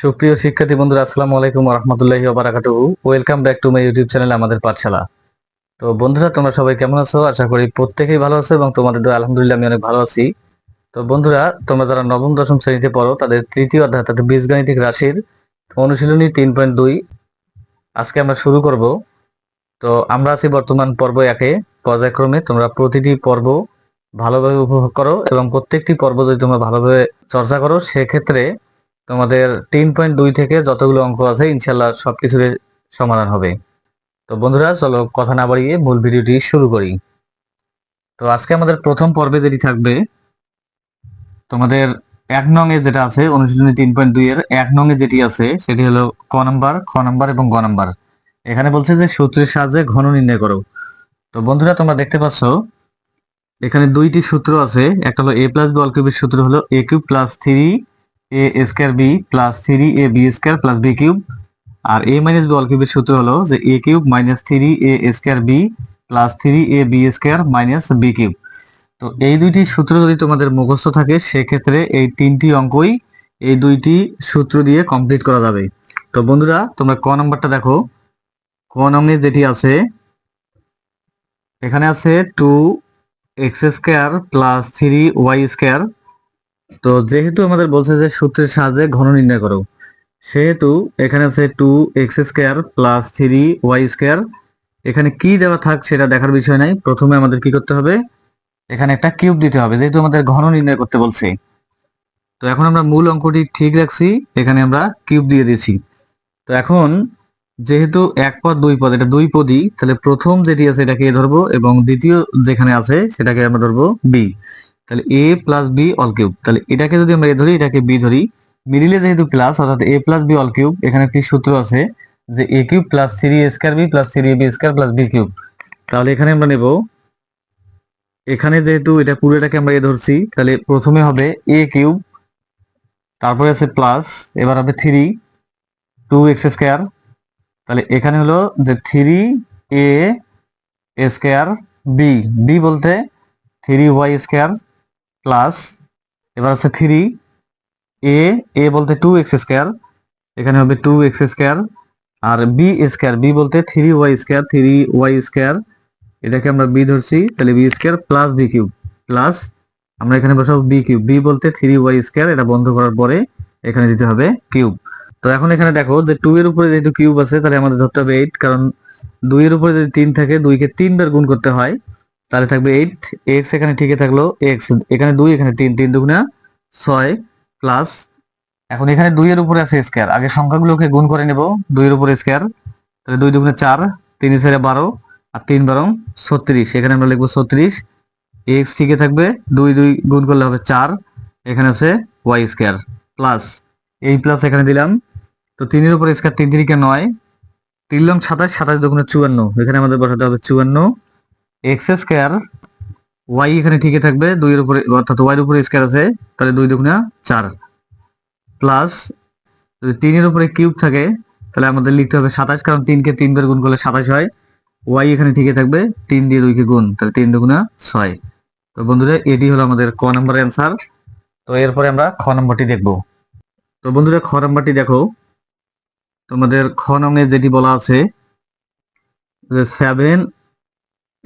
সুপ্রিয় শিক্ষার্থী বন্ধুরা, আসসালামু আলাইকুম রহমতুল্লাহি বারাকাতুহু welcome back to my YouTube channel আমাদের পাঠশালা। তো বন্ধুরা, তোমরা সবাই কেমন আছো? আশা করি প্রত্যেকেই ভালো আছো এবং তোমাদের দোয়া, আলহামদুলিল্লাহ, আমি অনেক ভালো আছি। তো বন্ধুরা, তোমরা যারা নবম, দশম শ্রেণীতে পড়ো, তাদের তৃতীয় অধ্যায়, অর্থাৎ বীজগাণিতিক রাশির অনুশীলনী তিন পয়েন্ট দুই আজকে আমরা শুরু করব। তো আমরা আছি বর্তমান পর্ব একে, পর্যায়ক্রমে তোমরা প্রতিটি পর্ব ভালোভাবে উপভোগ করো এবং প্রত্যেকটি পর্ব যদি তোমরা ভালোভাবে চর্চা করো, সেক্ষেত্রে তোমাদের তিন পয়েন্ট দুই থেকে যতগুলো অঙ্ক আছে ইনশাল্লাহ সবকিছুর সমাধান হবে। তো বন্ধুরা, চলো কথা না বাড়িয়ে মূল ভিডিওটি শুরু করি। তো আজকে আমাদের প্রথম পর্বে যেটি থাকবে, তোমাদের এক নং এ যেটা আছে, অনুশীলনী তিন পয়েন্ট দুই এর এক নং এ যেটি আছে, সেটি হলো ক নাম্বার, খ নাম্বার এবং গ নাম্বার। এখানে বলছে যে সূত্রের সাহায্যে ঘন নির্ণয় করো। তো বন্ধুরা, তোমরা দেখতে পাচ্ছ, এখানে দুইটি সূত্র আছে, একটা হলো এ প্লাস বি অল কিউবের সূত্র হলো A cube plus three A square B plus three A B square plus B cube R A minus B all কিউবের সূত্র হলো যে A cube minus three A square B plus three A B square minus B cube তো এই দুইটি সূত্র যদি তোমাদের মুখস্থ থাকে, সেক্ষেত্রে এই তিনটি অঙ্কই এই দুইটি সূত্র দিয়ে কমপ্লিট করা যাবে। তো বন্ধুরা, তোমরা ক নাম্বারটা দেখো। ক নঙ্গে যেটি আছে, এখানে আছে two X square plus three Y square তো যেহেতু আমাদের বলছে যে সূত্রের সাহায্যে ঘন নির্ণয় করো, সেহেতু এখানে আছে two X square plus three Y square এখানে কি দেওয়া থাক সেটা দেখার বিষয় নাই। প্রথমে আমাদের কি করতে হবে? এখানে একটা কিউব দিতে হবে, যেহেতু আমাদের ঘন নির্ণয় করতে বলছে। তো এখন আমরা মূল অঙ্কটি ঠিক রাখছি, এখানে আমরা কিউব দিয়ে দিয়েছি। তো এখন যেহেতু এক পদ, দুই পদ, এটা দুই পদই, তাহলে প্রথম যেটি আছে এটাকে এ ধরবো এবং দ্বিতীয় যেখানে আছে সেটাকে আমরা ধরবো বি তাহলে A plus B all cube তাহলে এটাকে যদি আমরা এ ধরি, এটাকে বি ধরি মিডিলে যেহেতু প্লাস অর্থাৎ A plus B all cube এখানে একটি সূত্র আছে যে A cube plus three A square B plus A B square plus B cube তাহলে এখানে আমরা নেব, এখানে যেহেতু এটা পুরোটাকে আমরা এ ধরছি, তাহলে প্রথমে হবে এ কিউব তারপরে আছে প্লাস এবার হবে থ্রি টু এক্স স্কোয়ার তাহলে এখানে হলো যে three A square B B বলতে থ্রি ওয়াই স্কোয়ার প্লাস এবার আছে থ্রি এ এ বলতে টু এক্স স্কোয়ার এখানে হবে টু এক্স স্কোয়ার আর বি স্কোয়ার বি বলতে three Y square three Y square এটাকে আমরা বি ধরছি, তাহলে B square plus B cube plus আমরা এখানে বসাবো বি কিউব বি বলতে থ্রি ওয়াই স্কোয়ার এটা বন্ধ করার পরে এখানে দিতে হবে কিউব তো এখন এখানে দেখো যে টু এর উপরে যেহেতু কিউব আছে, তাহলে আমাদের ধরতে হবে এইট কারণ দুই এর উপরে যদি তিন থাকে, দুইকে তিনবার গুণ করতে হয় তাহলে থাকবে এইট এক্স এখানে ঠিকই থাকল এক্স এখানে দুই, এখানে তিন তিন দুগুণা ছয় প্লাস এখন এখানে দুই এর উপরে আছে স্কোয়ার আগে সংখ্যাগুলোকে গুণ করে নেব দুই এর উপরে স্কোয়ার তাহলে দুই দুগুণে চার, তিন ছেড়ে বারো, আর তিন বারো ছত্রিশ। এখানে আমরা লিখব ছত্রিশ। এক্স ঠিকই থাকবে, দুই দুই গুণ করলে হবে চার, এখানে আছে ওয়াই স্কোয়ার প্লাস এই প্লাস এখানে দিলাম। তো তিনের উপরে স্কোয়ার তিন তিরিকে নয়, তিন লং সাতাশ সাতাশ দুগুণে চুয়ান্ন, এখানে আমাদের বসাতে হবে চুয়ান্ন। এক্স স্কোয়ার ওয়াই এখানে ঠিকই থাকবে, দুইয়ের উপরে, অর্থাৎ ওয়াইয়ের উপরে স্কোয়ার আছে, তাহলে দুই দুগুণা চার। প্লাস যদি তিনের উপরে কিউব থাকে, তাহলে আমাদের লিখতে হবে সাতাশ, কারণ তিনকে তিনবার গুণ করলে সাতাশ হয়। ওয়াই এখানে ঠিকই থাকবে, তিন দিয়ে দুইকে গুণ, তাহলে তিন দুগুণা ছয়। তো বন্ধুরা, এটি হলো আমাদের ক নম্বর অ্যান্সার তো এরপরে আমরা খ নম্বরটি দেখব। তো বন্ধুরা, খ নম্বরটি দেখো। তোমাদের খ নঙে যেটি বলা আছে, যে seven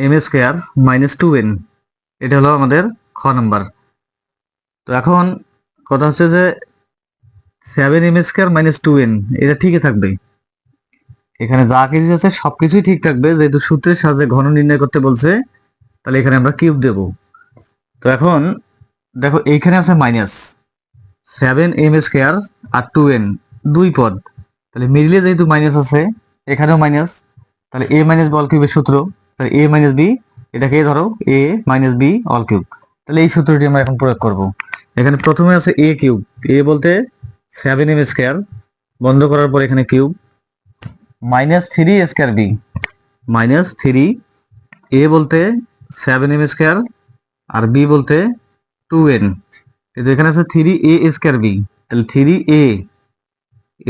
M square minus two N এটা হলো আমাদের খ নাম্বার। তো এখন কথা হচ্ছে যে seven M square minus two N এটা ঠিকই থাকবে। এখানে যা কিছু আছে, সবকিছুই ঠিক থাকবে, যেহেতু সূত্রের সাহায্যে ঘন নির্ণয় করতে বলছে, তাহলে এখানে আমরা কিউব দেব। তো এখন দেখো, এইখানে আছে মাইনাস সেভেন এম স্কোয়ার আর টু এন দুই পদ। তাহলে মিডিলে যেহেতু মাইনাস আছে, এখানেও মাইনাস তাহলে এ মাইনাস বল কিউবের সূত্র? তাহলে এ মাইনাস বি এটাকে ধরো A minus B all cube তাহলে এই সূত্রটি আমরা এখন প্রয়োগ করব। এখানে প্রথমে আছে এ কিউব এ বলতে সেভেন এম স্কোয়ার বন্ধ করার পর এখানে cube minus three square B minus three A বলতে সেভেন এম স্কোয়ার আর বি বলতে টু এন কিন্তু এখানে আছে থ্রি এ স্কোয়ার বি তাহলে থ্রি এ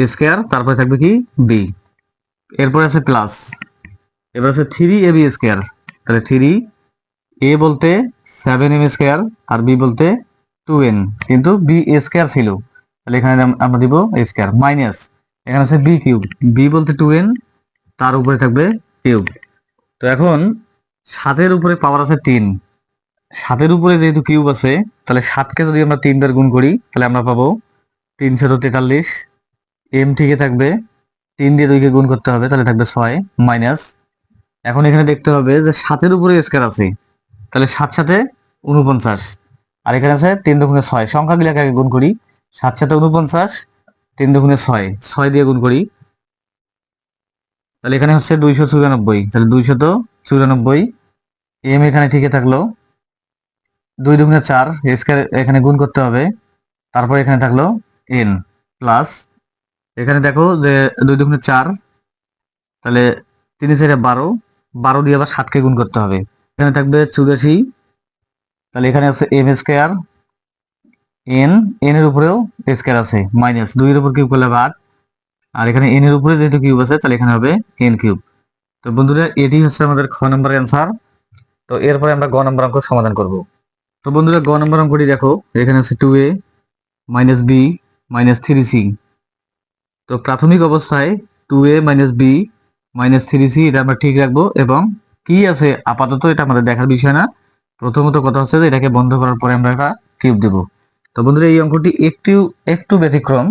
স্কোয়ার তারপরে থাকবে কি? বি এরপরে আছে প্লাস এবার আছে থ্রি এ বি স্কোয়ার তাহলে থ্রি এ বলতে সেভেন এম স্কোয়ার আর বি বলতে টু এন কিন্তু বি স্কোয়ার ছিল। তাহলে এখানে আম- আমরা দিব স্কোয়ার মাইনাস এখানে আছে বি কিউব বি বলতে টু এন তার উপরে থাকবে কিউব তো এখন সাতের উপরে পাওয়ার আছে তিন। সাতের উপরে যেহেতু কিউব আছে, তাহলে সাতকে যদি আমরা তিনবার গুণ করি, তাহলে আমরা পাবো তিনশত তেতাল্লিশ। এম ঠিকই থাকবে। তিন দিয়ে দুইকে গুণ করতে হবে, তাহলে থাকবে ছয় মাইনাস এখন এখানে দেখতে হবে যে সাতের উপরে স্কোয়ার আছে। তাহলে সাত সাথে উনপঞ্চাশ আর এখানে আছে তিন দুগুণে ছয়। সংখ্যাগুলোকে আগে গুণ করি। সাত সাথে উনপঞ্চাশ তিন দুগুণে ছয়। ছয় দিয়ে গুণ করি। তাহলে এখানে হচ্ছে দুইশো চুরানব্বই। তাহলে দুইশত চুরানব্বই। এম এখানে ঠিকই থাকল। দুই দুগুণে চার স্কোয়ার এখানে গুণ করতে হবে। তারপর এখানে থাকল এন প্লাস এখানে দেখো যে দুই দুগুণে চার, তাহলে তিন চারে বারো। বারো দিয়ে আবার সাতকে গুণ করতে হবে। এখানে থাকবে চুরাশি, তাহলে এখানে আছে এম স্কোয়ার এন এন এর উপরেও স্কোয়ার আছে মাইনাস দুইয়ের উপর কিউব করলে আট আর এখানে এন এর উপরে যেহেতু কিউব আছে, তাহলে এখানে হবে এন কিউব তো বন্ধুরা, এটি হচ্ছে আমাদের খ নম্বর অ্যান্সার তো এরপরে আমরা গ নম্বর অঙ্ক সমাধান করব। তো বন্ধুরা, গ নম্বর অঙ্কটি দেখো, এখানে আছে two A minus B minus three C তো প্রাথমিক অবস্থায় two A minus B minus three C, এটা আমরা ঠিক রাখব। এবং কি আছে? আপাতত এটা আমাদের দেখার বিষয় না। প্রথমত কথা হচ্ছে যে এটাকে বন্ধ করার পরে আমরা একটা কিউব দেব। তো বন্ধুরা, এই অঙ্কটি একটু একটু ব্যতিক্রম।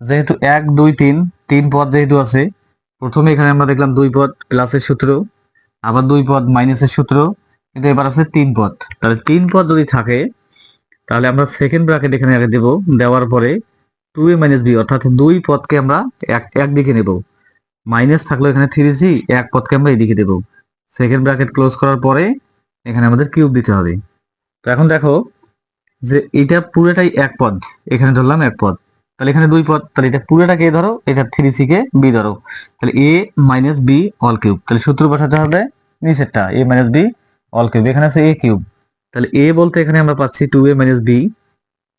যেহেতু এক, দুই, তিন তিন পদ যেহেতু আছে, প্রথমে এখানে আমরা দেখলাম দুই পদ প্লাসের সূত্র, আবার দুই পদ মাইনাসের সূত্র, কিন্তু এবার আছে তিন পদ। তাহলে তিন পদ যদি থাকে, তাহলে আমরা সেকেন্ড ব্র্যাকেট এখানে আগে দেব। দেওয়ার পরে টু এ মাইনাস বি অর্থাৎ দুই পদকে আমরা এক একদিকে নেব। মাইনাস থাকল এখানে থ্রি সি এক পদকে আমরা এদিকে দেব। সেকেন্ড ব্র্যাকেট ক্লোজ করার পরে এখানে আমাদের কিউব দিতে হবে। তো এখন দেখো যে এটা পুরোটাই এক পদ, এখানে ধরলাম এক পদ। তাহলে এখানে দুই পদ, তাহলে এটা পুরোটাকে ধরো? এটা থ্রি সি কে? বি ধরো। তাহলে A minus B all cube তাহলে সূত্র বসাতে হবে নিচেরটা A minus B all cube এখানে আছে এ কিউব তাহলে এ বলতে এখানে আমরা পাচ্ছি টু এ মাইনাস বি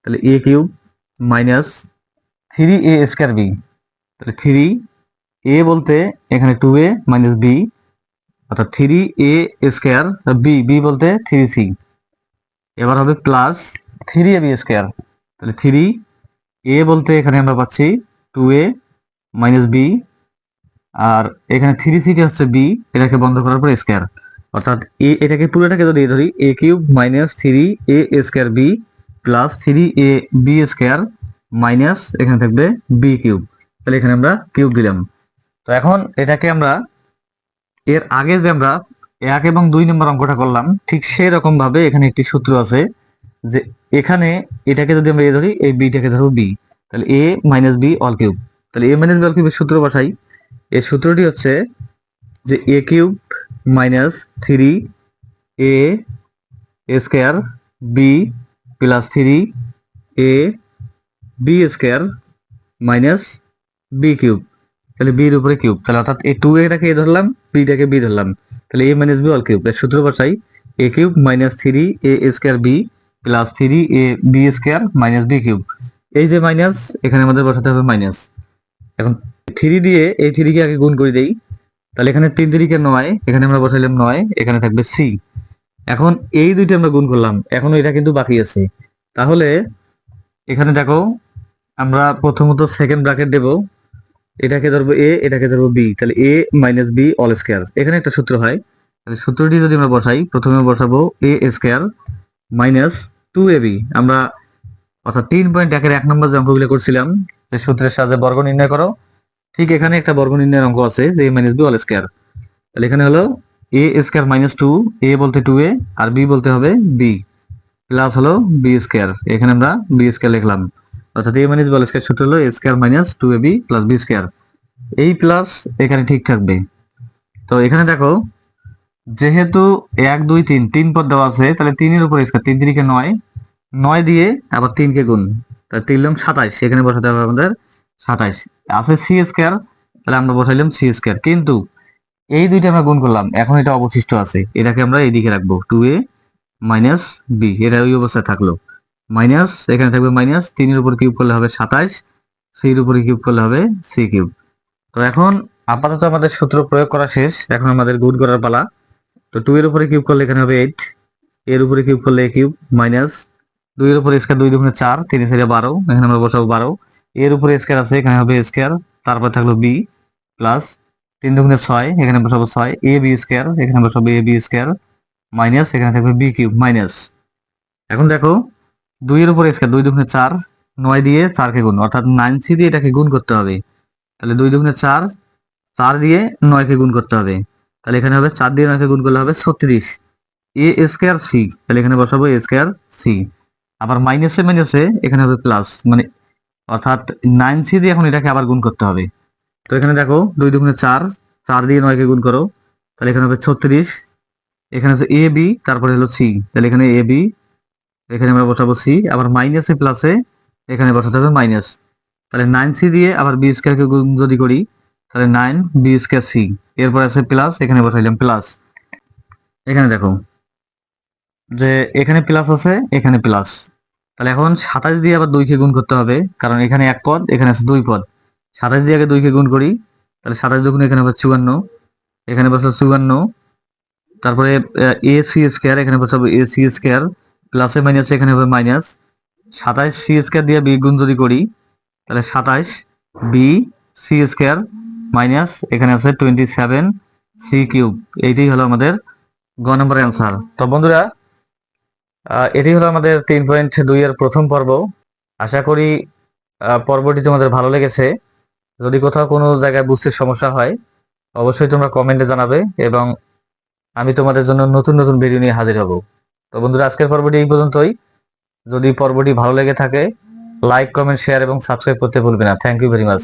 তাহলে A cube minus three A square B তাহলে থ্রি এ বলতে এখানে টু এ মাইনাস বি অর্থাৎ three A square B B বলতে থ্রি সি এবার হবে plus three A B square তাহলে থ্রি এ বলতে এখানে আমরা পাচ্ছি টু এ মাইনাস বি আর এখানে থ্রি সিটি হচ্ছে বি এটাকে বন্ধ করার পর স্কোয়ার অর্থাৎ এ এটাকে পুরোটাকে যদি ধরি A cube minus three A square B plus three A B square minus এখানে থাকবে বি কিউব তাহলে এখানে আমরা কিউব দিলাম। তো এখন এটাকে আমরা এর আগে যে আমরা এক এবং দুই নম্বর অঙ্কটা করলাম, ঠিক সেই রকম ভাবে এখানে একটি সূত্র আছে যে এখানে এটাকে যদি আমরা এ ধরি, এই বিটাকে ধরো বি। তাহলে A minus B all cube তাহলে এ মাইনাস বি অল কিউবের সূত্র বসাই। এর সূত্রটি হচ্ছে যে A cube minus three A square B plus three A B square minus B cube তাহলে বির উপরে কিউব তাহলে অর্থাৎ এই টু এটাকে এ ধরলাম বিটাকে বি ধরলাম। তাহলে A minus B all cube এর সূত্র বসাই A cube minus three A square B plus three A B square minus B cube এই যে মাইনাস এখানে আমাদের বসাতে হবে মাইনাস এখন থ্রি দিয়ে এই থ্রিকে আগে গুণ করে দেই। তাহলে এখানে তিন তিরিকে নয়, এখানে আমরা বসাইলাম নয়, এখানে থাকবে সি এখন এই দুইটা আমরা গুণ করলাম, এখনও এটা কিন্তু বাকি আছে। তাহলে এখানে দেখো, আমরা প্রথমত সেকেন্ড ব্র্যাকেট দেব। এটাকে ধরবো এ এটাকে ধরবো বি তাহলে A minus B all square এখানে একটা সূত্র হয়। সূত্রটি যদি আমরা বসাই, প্রথমে বসাবো a square minus two a b আমরা অর্থাৎ তিন পয়েন্ট একের এক নম্বর যে অঙ্কগুলো করছিলাম যে সূত্রের সাহায্যে বর্গ নির্ণয় করো। ঠিক এখানে একটা বর্গ নির্ণয়ের অঙ্ক আছে, যে a minus b whole square তাহলে এখানে হলো a square minus two a বলতে টু এ আর বি বলতে হবে বি প্লাস হলো বি স্কোয়ার এখানে আমরা বি স্কোয়ার লিখলাম। অর্থাৎ a minus b whole square সূত্র হলো a square minus two a b plus b square এই প্লাস এখানে ঠিক থাকবে। তো এখানে দেখো, যেহেতু এক, দুই, তিন তিন পদ দেওয়া আছে, তাহলে তিনের উপর স্কোয়ার তিন তিরিকে নয় নয় দিয়ে আবার তিনকে গুণ। তাহলে তিন লম সাতাইশ সেখানে বসাতে হবে আমাদের সাতাইশ। আছে সি স্কোয়ার তাহলে আমরা বসাইলাম সি স্কোয়ার কিন্তু এই দুইটা আমরা গুণ করলাম, এখন এটা অবশিষ্ট আছে। এটাকে আমরা এইদিকে রাখব টু এ মাইনাস বি এটা ওই অবস্থায় থাকল। মাইনাস, এখানে থাকবে মাইনাস, তিনের উপর কিউব করলে হবে সাতাইশ, সির উপরে কিউব করলে হবে সি কিউব। তো এখন আপাতত আমাদের সূত্র প্রয়োগ করা শেষ, এখন আমাদের গুণ করার পালা। তো টু এর উপরে কিউব করলে এখানে হবে এইট, এর উপরে কিউব করলে এ কিউব, মাইনাস। দুইয়ের উপর স্কোয়ার দুই দুগুণে চার তিন সাইডে বারো, এখানে আমরা বসাবো বারো। এর উপরে স্কোয়ার আছে, এখানে হবে স্কোয়ার, তারপর থাকল বি প্লাস তিন দুগুণে ছয়, এখানে বসাবো ছয়, এ বি স্কোয়ার, এখানে বসাবো এ বি স্কোয়ার, মাইনাস, এখানে থাকবে বি কিউব, মাইনাস। এখন দেখো দুইয়ের উপর স্কোয়ার দুই দুগুণে চার, নয় দিয়ে চারকে গুণ, অর্থাৎ নাইন সি দিয়ে এটাকে গুণ করতে হবে। তাহলে দুই দুগুণে চার চার দিয়ে নয়কে গুণ করতে হবে। তাহলে এখানে হবে চার দিয়ে নয়কে গুণ করলে হবে ছত্রিশ। এ স্কোয়ার সি তাহলে এখানে বসাবো এ স্কোয়ার সি আবার মাইনাসে মাইনাসে এখানে হবে প্লাস মানে অর্থাৎ নাইন সি দিয়ে এখন এটাকে আবার গুণ করতে হবে। তো এখানে দেখো দুই দুগুণে চার চার দিয়ে নয়কে গুণ করো। তাহলে এখানে হবে ছত্রিশ। এখানে আছে এ বি তারপরে হলো সি তাহলে এখানে এ বি এখানে আমরা বসাবো সি আবার মাইনাসে প্লাসে এখানে বসাতে হবে মাইনাস তাহলে নাইন সি দিয়ে আবার বি স্কোয়ারকে গুণ যদি করি, তাহলে নাইন বি স্কোয়ার সি এরপর আছে প্লাস এখানে বসাইলাম প্লাস এখানে দেখো, যে এখানে প্লাস আছে, এখানে প্লাস তাহলে এখন সাতাশ দিয়ে আবার দুইকে গুণ করতে হবে, কারণ এখানে এক পদ, এখানে আছে দুই পদ। সাতাশ দিয়ে আগে দুইকে গুণ করি, তাহলে সাতাশ দুগুণ এখানে আবার চুয়ান্ন। এখানে বসল চুয়ান্ন। তারপরে এ সি স্কোয়ার এখানে বসাবো এ সি স্কোয়ার প্লাসে মাইনাস এখানে হবে মাইনাস সাতাইশ সি স্কোয়ার দিয়ে বি গুণ যদি করি, তাহলে সাতাইশ বি সি স্কোয়ার মাইনাস এখানে আছে টোয়েন্টি সেভেন সি কিউব এইটাই হলো আমাদের গ নম্বর অ্যান্সার তো বন্ধুরা এটি হলো আমাদের তিন পয়েন্ট দুই এর প্রথম পর্ব। আশা করি পর্বটি তোমাদের ভালো লেগেছে। যদি কোথাও কোনো জায়গায় বুঝতে সমস্যা হয়, অবশ্যই তোমরা কমেন্টে জানাবে এবং আমি তোমাদের জন্য নতুন নতুন ভিডিও নিয়ে হাজির হব। তো বন্ধুরা, আজকের পর্বটি এই পর্যন্তই। যদি পর্বটি ভালো লেগে থাকে লাইক কমেন্ট শেয়ার এবং সাবস্ক্রাইব করতে ভুলবে না। Thank you very much